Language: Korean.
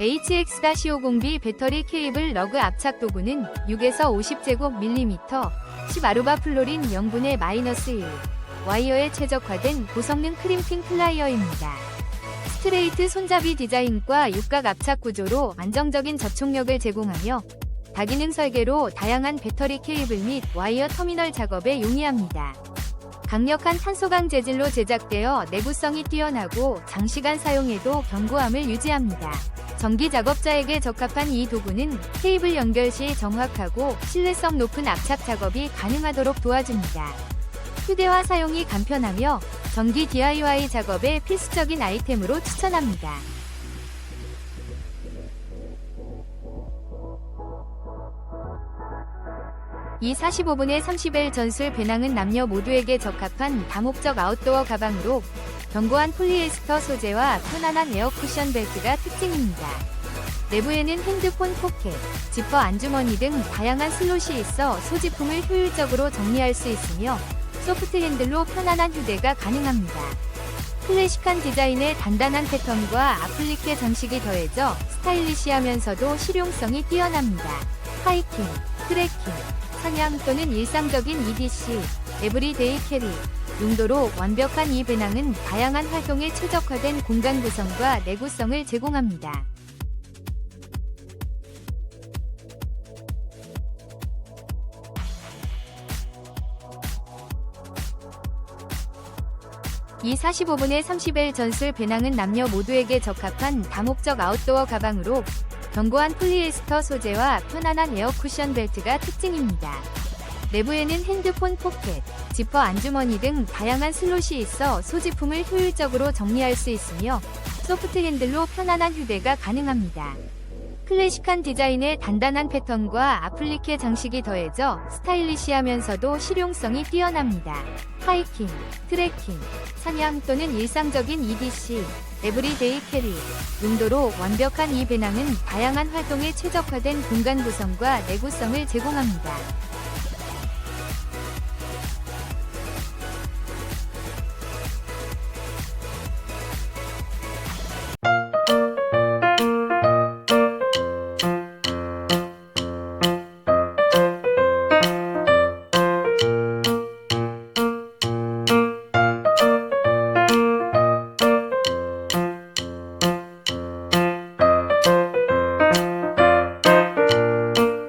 HX-502 배터리 케이블 러그 압착 도구는 6에서 50제곱밀리미터 10아루바 플로린 0분의 마이너스 1 와이어에 최적화된 고성능 크림핑 플라이어입니다. 스트레이트 손잡이 디자인과 육각 압착 구조로 안정적인 접촉력을 제공하며 다기능 설계로 다양한 배터리 케이블 및 와이어 터미널 작업에 용이합니다. 강력한 탄소강 재질로 제작되어 내구성이 뛰어나고 장시간 사용해도 견고함을 유지합니다. 전기 작업자에게 적합한 이 도구는 케이블 연결 시 정확하고 신뢰성 높은 압착 작업이 가능하도록 도와줍니다. 휴대화 사용이 간편하며 전기 DIY 작업에 필수적인 아이템으로 추천합니다. 이 45분의 30일 전술 배낭은 남녀 모두에게 적합한 다목적 아웃도어 가방으로 견고한 폴리에스터 소재와 편안한 에어 쿠션 벨트가 특징입니다. 내부에는 핸드폰 포켓, 지퍼 안주머니 등 다양한 슬롯이 있어 소지품을 효율적으로 정리할 수 있으며 소프트 핸들로 편안한 휴대가 가능합니다. 클래식한 디자인의 단단한 패턴과 아플리케 장식이 더해져 스타일리시하면서도 실용성이 뛰어납니다. 하이킹, 트레킹, 사냥 또는 일상적인 EDC, 에브리데이 캐리 용도로 완벽한 이 배낭은 다양한 활동에 최적화된 공간 구성과 내구성을 제공합니다. 이 45분의 30일 전술 배낭은 남녀 모두에게 적합한 다목적 아웃도어 가방으로 견고한 폴리에스터 소재와 편안한 에어 쿠션 벨트가 특징입니다. 내부에는 핸드폰 포켓, 지퍼 안주머니 등 다양한 슬롯이 있어 소지품을 효율적으로 정리할 수 있으며 소프트 핸들로 편안한 휴대가 가능합니다. 클래식한 디자인의 단단한 패턴과 아플리케 장식이 더해져 스타일리시하면서도 실용성이 뛰어납니다. 하이킹, 트레킹, 사냥 또는 일상적인 EDC, 에브리데이 캐리 용도로 완벽한 이 배낭은 다양한 활동에 최적화된 공간 구성과 내구성을 제공합니다.